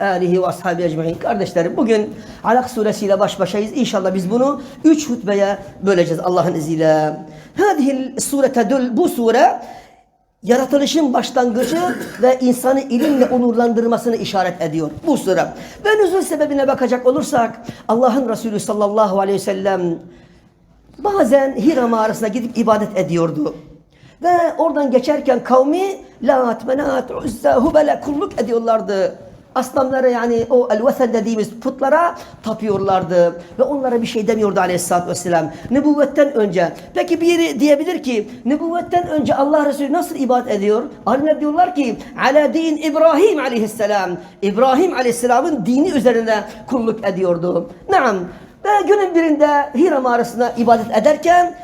alihi ve ashabi ecmaîn. Kardeşlerim bugün Alak suresiyle baş başayız. İnşallah biz bunu üç hutbeye böleceğiz Allah'ın izniyle. Hadihi surete dül bu sure yaratılışın başlangıcı ve insanı ilimle onurlandırmasını işaret ediyor bu sure. Ve nüzul sebebine bakacak olursak Allah'ın Resulü sallallahu aleyhi ve sellem bazen Hira mağarasına gidip ibadet ediyordu. Ve oradan geçerken kavmi Lat, Menat, Uzza, Hubele kulluk ediyorlardı. Aslanlara yani o el dediğimiz putlara tapıyorlardı. Ve onlara bir şey demiyordu aleyhissalatü vesselam. Nübüvvetten önce. Peki biri diyebilir ki nübüvvetten önce Allah Resulü nasıl ibadet ediyor? Alimler diyorlar ki ala din İbrahim aleyhisselam. İbrahim aleyhisselamın dini üzerine kulluk ediyordu. Naam. Ve günün birinde Hira mağarasına ibadet ederken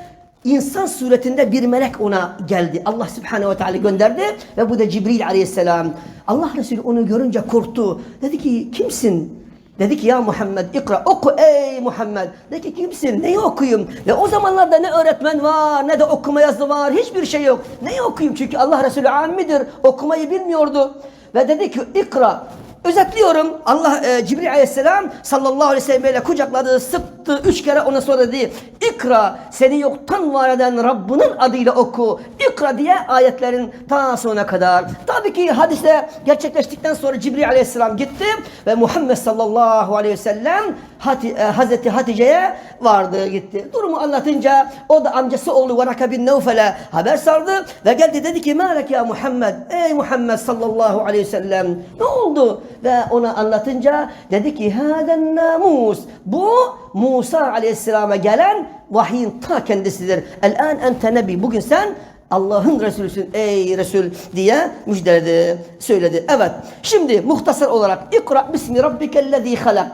insan suretinde bir melek ona geldi. Allah Subhanahu ve Teala gönderdi ve bu da Cibril aleyhisselam. Allah Resulü onu görünce korktu. Dedi ki kimsin? Dedi ki ya Muhammed ikra oku ey Muhammed. Dedi ki kimsin? Neyi okuyayım? Ve o zamanlarda ne öğretmen var ne de okuma yazı var. Hiçbir şey yok. Neyi okuyayım? Çünkü Allah Resulü amidir. Okumayı bilmiyordu. Ve dedi ki ikra Özetliyorum. Allah e, Cibril aleyhisselam sallallahu aleyhi ve sellem ile kucakladı, sıktı üç kere ona sonra dedi. İkra seni yoktan var eden Rabbinin adıyla oku. İkra diye ayetlerin ta sonuna kadar. Tabii ki hadiste gerçekleştikten sonra Cibril aleyhisselam gitti ve Muhammed sallallahu aleyhi ve sellem Hati, e, Hazreti Hatice'ye vardı gitti. Durumu anlatınca o da amcası oğlu Varaka bin Nevfel'e haber saldı ve geldi dedi ki Melek ya Muhammed ey Muhammed sallallahu aleyhi ve sellem ne oldu? Ve ona anlatınca dedi ki Haden namus bu Musa aleyhisselama gelen vahyin ta kendisidir. El-an ente nebi bugün sen Allah'ın Resulüsün ey Resul diye müjdeledi, söyledi. Evet. Şimdi muhtasar olarak ikra bismi rabbikellezî halak.